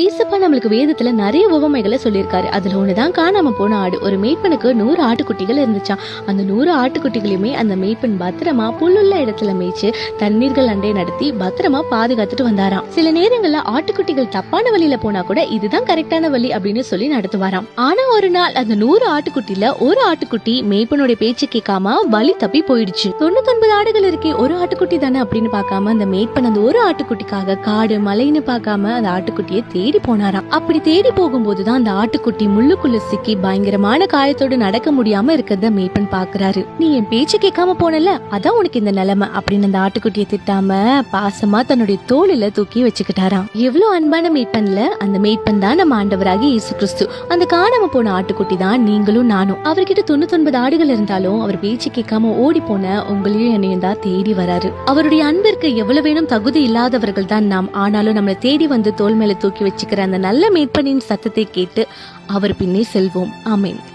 ஏசப்பா நம்மளுக்கு வேதத்துல நிறைய உவமைகளை சொல்லியிருக்காரு. அதுல ஒண்ணுதான் காணாம போன ஆடு. ஒரு மேய்ப்பனுக்கு நூறு ஆட்டுக்குட்டிகள் இருந்துச்சான் அந்த நூறு ஆட்டுக்குட்டிகளையுமே அந்த மேய்ப்பன் பத்திரமா புல்லுள்ள இடத்துல மேய்ச்சு தண்ணீர்கள் அண்டை நடத்தி பத்திரமா பாதுகாத்துட்டு வந்தாராம். சில நேரங்கள்ல ஆட்டுக்குட்டிகள் தப்பான வழியில போனா கூட இதுதான் கரெக்டான வழி அப்படின்னு சொல்லி நடத்துவாராம். ஆனா ஒரு நாள் அந்த நூறு ஆட்டுக்குட்டில ஒரு ஆட்டுக்குட்டி மேய்ப்பனுடைய பேச்சு கேட்காம வழி தப்பி போயிடுச்சு. தொண்ணூத்தொன்பது ஆடுகள் இருக்கே ஒரு ஆட்டுக்குட்டி தானே அப்படின்னு பார்க்காம அந்த மேய்ப்பன் அந்த ஒரு ஆட்டுக்குட்டிக்காக காடு மலைன்னு பார்க்காம அந்த ஆட்டுக்குட்டியை தேடி போனாராம். அப்படி தேடி போகும்போதுதான் அந்த ஆட்டுக்குட்டி முள்ளுக்குள்ள சிக்கி பயங்கரமான காயத்தோடு நடக்க முடியாம இருக்கிறத மேய்ப்பன் பாக்குறாரு. நீ என் பேச்சு கேட்காம போனல அதான் உனக்கு இந்த நிலைமை அப்படின்னு அந்த ஆட்டுக்குட்டியை திட்டாம பாசமா தன்னுடைய தோளில தூக்கி வச்சுக்கிட்டாராம். எவ்வளவு அன்பான மேய்ப்பன்ல? அந்த மேய்ப்பன் தான் நம்ம ஆண்டவராகி இயேசு கிறிஸ்து அந்த காணாம போன ஆட்டுக்குட்டி தான் நீங்களும் நானும். அவர்கிட்ட தொண்ணூத்தொன்பது ஆடுகள் இருந்தாலும் அவர் பேச்சு கேட்காம ஓடி போன உங்களையும் என்னையும் தான் தேடி வராரு. அவருடைய அன்பிற்கு எவ்வளவு வேணும் தகுதி இல்லாதவர்கள் தான் நாம். ஆனாலும் நம்மளை தேடி வந்து தோல் மேல தூக்கி வச்சுக்கிற அந்த நல்ல மேய்ப்பனின் சத்தத்தை கேட்டு அவர் பின்னே செல்வோம். ஆமென்.